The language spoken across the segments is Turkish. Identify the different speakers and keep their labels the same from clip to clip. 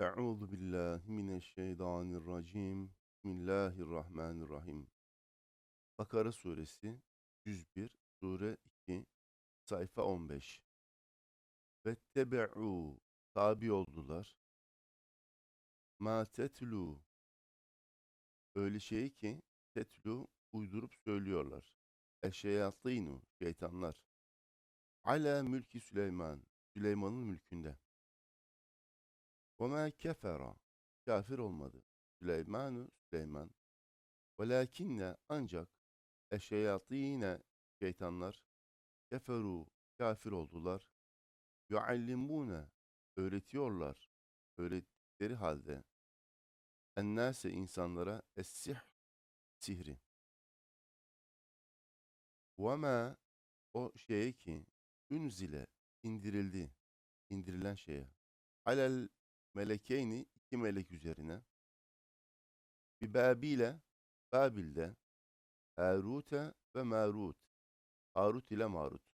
Speaker 1: Euzu billahi mineşşeytanirracim. Bismillahirrahmanirrahim. Bakara suresi 101, sure 2, sayfa 15. Vettebe'u tabi oldular. Ma tetlu öyle şey ki tetlu uydurup söylüyorlar. Eşeyatînu şeytanlar. Ala mülki Süleyman Süleyman'ın mülkünde. Ma kefera kafir olmadı. Süleymanu Süleyman. Velakinne ancak eşeyatîne şeytanlar keferu kafir oldular. Yuallimune öğretiyorlar. Öğrettikleri halde ennâse insanlara es-sihr sihri. Ve ma o şeye ki ünzile indirildi. indirilen şeye. Alel melekeyni iki melek üzerine. Bir Babil'e Babil'de Harut'e ve Marut. Harut ile Marut.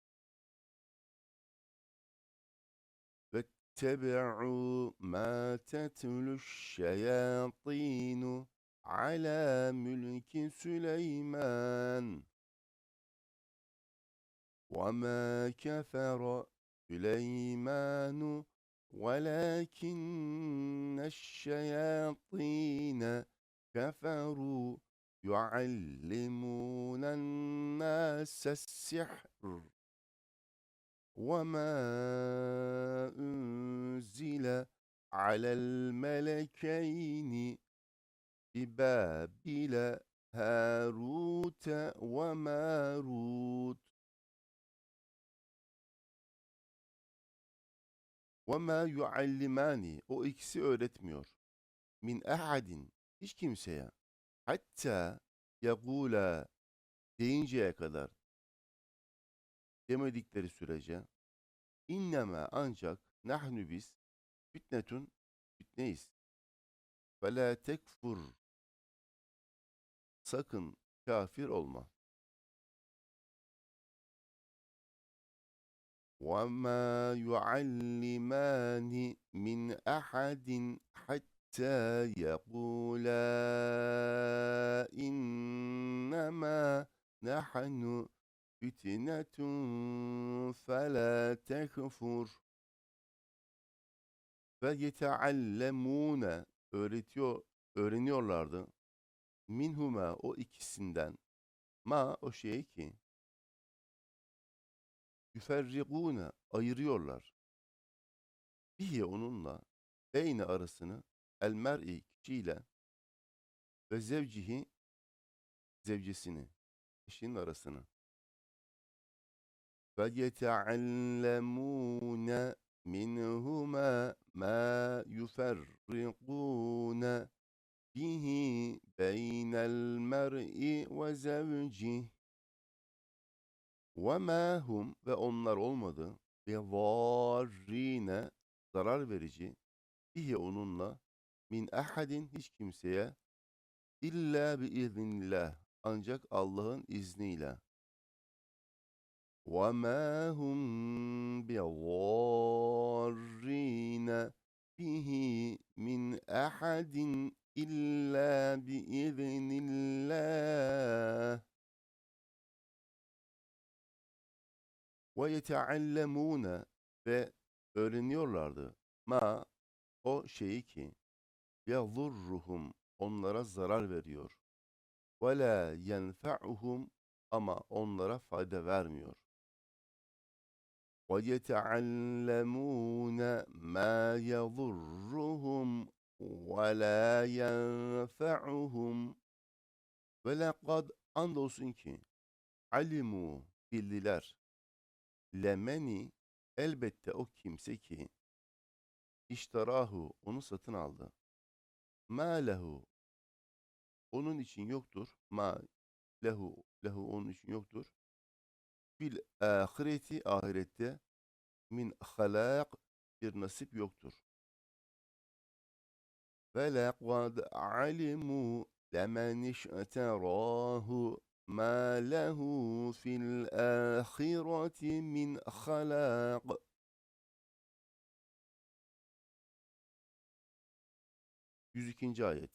Speaker 1: واتبعوا ما تتلو الشياطين على ملك سليمان وما كفر سليمان ولكن الشياطين كفروا يعلمون الناس السحر وما أنزل على الملكين ببابل هاروت وماروت. وَمَا يُعَلِّمَانِ O ikisi öğretmiyor. Min ehadin hiç kimseye hatta yagula deyinceye kadar demedikleri sürece inneme ancak nahnu biz fitnetun fitneyiz. Ve la tekfur sakın kafir olma. وما يعلمان من أحد حتى يقولا إنما نحن فتنة فلا تكفر ve yeteallemune öğretiyor öğreniyorlardı minhuma o ikisinden ma o şey ki yüferrigûne ayırıyorlar. Bihi onunla beyne arasını el mer'i kişiyle ve zevcihi zevcesini eşinin arasını ve yeteallemûne minhuma ma yuferrigûne bihi beynel mer'i ve zevcihi وَمَا hum ve onlar olmadı ve varrine zarar verici bihi onunla min ahadin hiç kimseye illa bi iznillah ancak Allah'ın izniyle. وَمَا هُمْ بِضَارِّينَ بِهِ مِنْ أَحَدٍ إِلَّا بِإِذْنِ اللّٰهِ Ve yeteallemûne ve öğreniyorlardı. Ma o şeyi ki yadurruhum onlara zarar veriyor. Ve la yenfa'uhum ama onlara fayda vermiyor. Ve yeteallemûne ma yadurruhum ve la yenfa'uhum ve lekad andolsun ki alimu bildiler Lemeni elbette o kimse ki iştarahu onu satın aldı. Ma lehu onun için yoktur. Ma lehu lehu onun için yoktur. Bil ahireti ahirette min halak bir nasip yoktur. Ve lekad alimu lemen işterahu ما له في الآخرة من خلاق 102. ayet.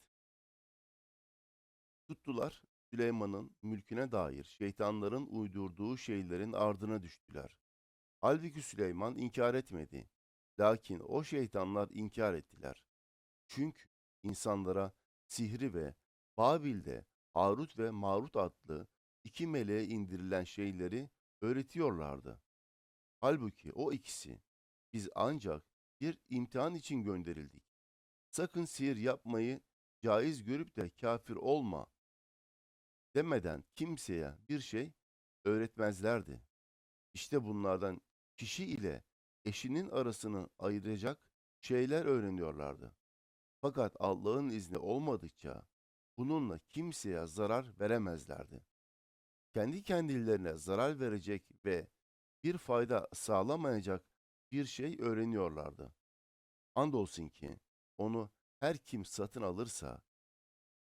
Speaker 1: Tuttular Süleyman'ın mülküne dair şeytanların uydurduğu şeylerin ardına düştüler. Halbuki Süleyman inkar etmedi. Lakin o şeytanlar inkar ettiler. Çünkü insanlara sihri ve Babil'de Harut ve Marut adlı iki meleğe indirilen şeyleri öğretiyorlardı. Halbuki o ikisi biz ancak bir imtihan için gönderildik. Sakın sihir yapmayı caiz görüp de kafir olma demeden kimseye bir şey öğretmezlerdi. İşte bunlardan kişi ile eşinin arasını ayıracak şeyler öğreniyorlardı. Fakat Allah'ın izni olmadıkça bununla kimseye zarar veremezlerdi. Kendi kendilerine zarar verecek ve bir fayda sağlamayacak bir şey öğreniyorlardı. Andolsun ki onu her kim satın alırsa,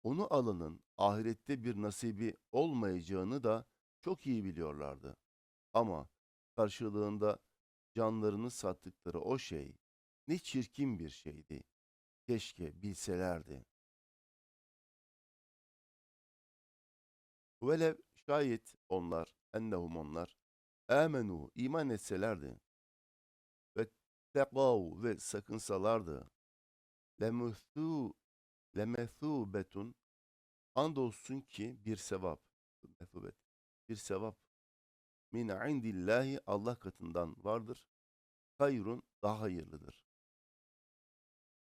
Speaker 1: onu alanın ahirette bir nasibi olmayacağını da çok iyi biliyorlardı. Ama karşılığında canlarını sattıkları o şey ne çirkin bir şeydi. Keşke bilselerdi. Velev şayet onlar, ennehum onlar, amenu iman etselerdi ve tekav ve sakınsalardı, lemuthu lemethubetun andolsun ki bir sevap, methubet, bir sevap min indillahi Allah katından vardır. Hayrun daha hayırlıdır.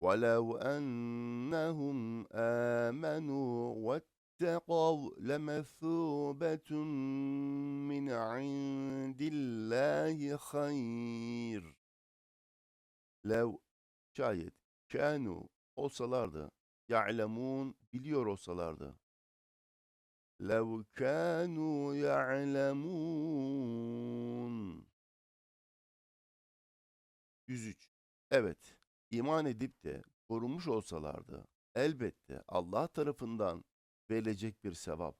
Speaker 1: وَلَوْ أَنَّهُمْ آمَنُوا وَاتَّقَوْا لَمَثُوبَةٌ مِّنْ عِندِ اللّٰهِ خَيْرٌ Lev şayet kânû olsalardı, ya'lemûn biliyor olsalardı. Lev kânû ya'lemûn 103. Evet, iman edip de korunmuş olsalardı, elbette Allah tarafından verilecek bir sevap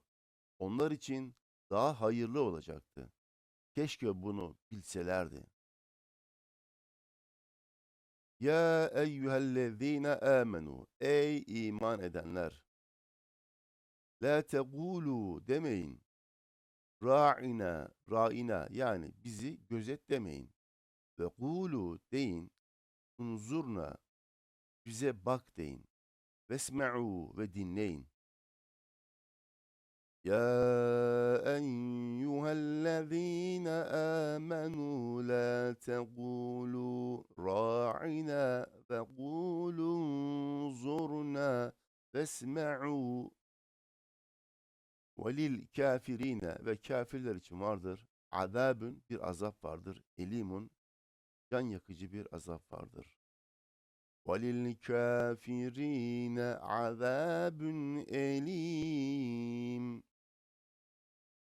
Speaker 1: onlar için daha hayırlı olacaktı. Keşke bunu bilselerdi. Ya eyyühellezine amenu ey iman edenler la tegulu demeyin ra'ina ra'ina yani bizi gözetlemeyin. demeyin ve kulu deyin unzurna bize bak deyin vesme'u ve dinleyin يا أيها الذين آمنوا لا تقولوا راعنا فقولوا انظرنا فاسمعوا Velil kafirine ve kafirler için vardır. Azabün bir azap vardır. Elimun can yakıcı bir azap vardır. Velil kafirine azabün elim.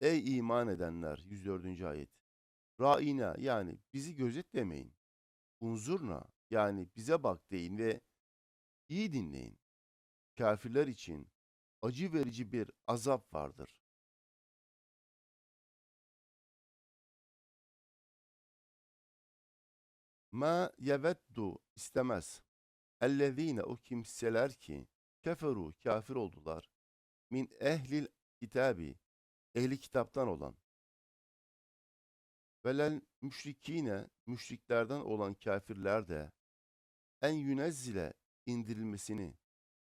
Speaker 1: Ey iman edenler 104. ayet. Ra'ina yani bizi gözetlemeyin. Unzurna yani bize bak deyin ve iyi dinleyin. Kafirler için acı verici bir azap vardır. Ma yeveddu istemez. Ellezine o kimseler ki keferu kafir oldular. Min ehlil kitabi ehli kitaptan olan velel müşrikine müşriklerden olan kafirler de en yünezzile indirilmesini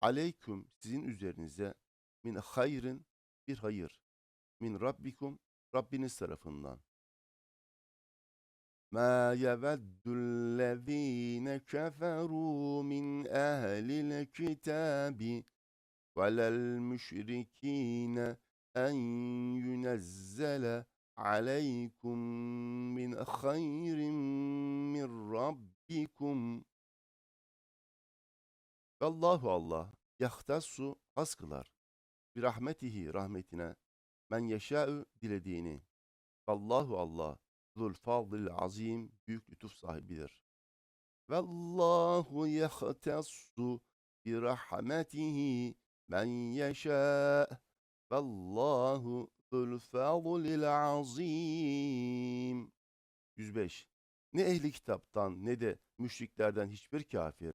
Speaker 1: aleyküm sizin üzerinize min hayrin bir hayır min rabbikum Rabbiniz tarafından. Ma yeveddüllezîne keferû min ehlil kitâbi velel müşrikîne en yunezzele aleykum min hayrin min rabbikum. Allahu Allah yahtassu has kılar. Bir rahmetihi rahmetine men yeşâ'ü dilediğini. Allahu Allah zul fadlil azim büyük lütuf sahibidir. Ve Vallahu yahtassu bi rahmetihi men yeşâ'ü Vallahu zul fadlil azim. 105. Ne ehli kitaptan ne de müşriklerden hiçbir kafir